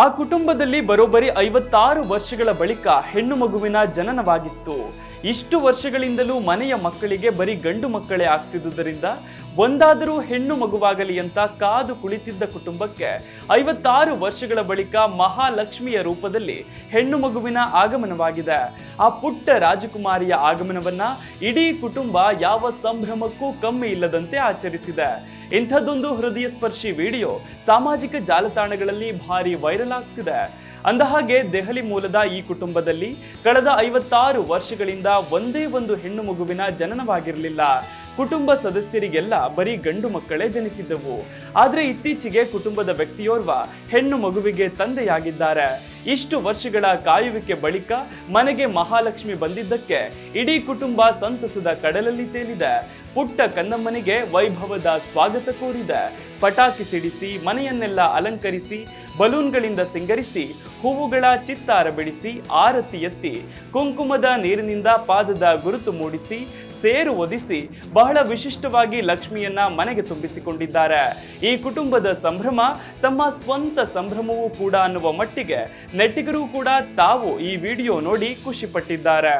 ಆ ಕುಟುಂಬದಲ್ಲಿ ಬರೋಬ್ಬರಿ ಐವತ್ತಾರು ವರ್ಷಗಳ ಬಳಿಕ ಹೆಣ್ಣು ಮಗುವಿನ ಜನನವಾಗಿತ್ತು. ಇಷ್ಟು ವರ್ಷಗಳಿಂದಲೂ ಮನೆಯ ಮಕ್ಕಳಿಗೆ ಬರೀ ಗಂಡು ಮಕ್ಕಳೇ ಆಗ್ತಿದ್ದುದರಿಂದ ಒಂದಾದರೂ ಹೆಣ್ಣು ಮಗುವಾಗಲಿ ಅಂತ ಕಾದು ಕುಳಿತಿದ್ದ ಕುಟುಂಬಕ್ಕೆ ಐವತ್ತಾರು ವರ್ಷಗಳ ಬಳಿಕ ಮಹಾಲಕ್ಷ್ಮಿಯ ರೂಪದಲ್ಲಿ ಹೆಣ್ಣು ಮಗುವಿನ ಆಗಮನವಾಗಿದೆ. ಆ ಪುಟ್ಟ ರಾಜಕುಮಾರಿಯ ಆಗಮನವನ್ನ ಇಡೀ ಕುಟುಂಬ ಯಾವ ಸಂಭ್ರಮಕ್ಕೂ ಕಮ್ಮಿ ಇಲ್ಲದಂತೆ ಆಚರಿಸಿದೆ. ಇಂಥದ್ದೊಂದು ಹೃದಯ ಸ್ಪರ್ಶಿ ವಿಡಿಯೋ ಸಾಮಾಜಿಕ ಜಾಲತಾಣಗಳಲ್ಲಿ ಭಾರಿ ವೈರಲ್ ಆಗ್ತಿದೆ ಅಂದಹಾಗೆ, ದೆಹಲಿ ಮೂಲದ ಈ ಕುಟುಂಬದಲ್ಲಿ ಕಳೆದ ಐವತ್ತಾರು ವರ್ಷಗಳಿಂದ ಒಂದೇ ಒಂದು ಹೆಣ್ಣು ಮಗುವಿನ ಜನನವಾಗಿರಲಿಲ್ಲ. ಕುಟುಂಬ ಸದಸ್ಯರಿಗೆಲ್ಲ ಬರೀ ಗಂಡು ಮಕ್ಕಳೇ ಜನಿಸಿದ್ದವು. ಆದರೆ ಇತ್ತೀಚೆಗೆ ಕುಟುಂಬದ ವ್ಯಕ್ತಿಯೋರ್ವ ಹೆಣ್ಣು ಮಗುವಿಗೆ ತಂದೆಯಾಗಿದ್ದಾರೆ. ಇಷ್ಟು ವರ್ಷಗಳ ಕಾಯುವಿಕೆ ಬಳಿಕ ಮನೆಗೆ ಮಹಾಲಕ್ಷ್ಮಿ ಬಂದಿದ್ದಕ್ಕೆ ಇಡೀ ಕುಟುಂಬ ಸಂತಸದ ಕಡಲಲ್ಲಿ ತೇಲಿದೆ. ಪುಟ್ಟ ಕನ್ನಮ್ಮನಿಗೆ ವೈಭವದ ಸ್ವಾಗತ ಕೋರಿದೆ. ಪಟಾಕಿ ಸಿಡಿಸಿ, ಮನೆಯನ್ನೆಲ್ಲ ಅಲಂಕರಿಸಿ, ಬಲೂನ್ಗಳಿಂದ ಸಿಂಗರಿಸಿ, ಹೂವುಗಳ ಚಿತ್ತಾರ ಬಿಡಿಸಿ, ಆರತಿ ಎತ್ತಿ, ಕುಂಕುಮದ ನೀರಿನಿಂದ ಪಾದದ ಗುರುತು ಮೂಡಿಸಿ ಸೇರು ಒದಿಸಿ ಬಹಳ ವಿಶಿಷ್ಟವಾಗಿ ಲಕ್ಷ್ಮಿಯನ್ನ ಮನೆಗೆ ತುಂಬಿಸಿಕೊಂಡಿದ್ದಾರೆ. ಈ ಕುಟುಂಬದ ಸಂಭ್ರಮ, ತಮ್ಮ ಸ್ವಂತ ಸಂಭ್ರಮವೂ ಕೂಡ ಅನ್ನುವ ಮಟ್ಟಿಗೆ ನೆಟ್ಟಿಗರು ಕೂಡ ತಾವು ಈ ವಿಡಿಯೋ ನೋಡಿ ಖುಷಿ ಪಟ್ಟಿದ್ದಾರೆ.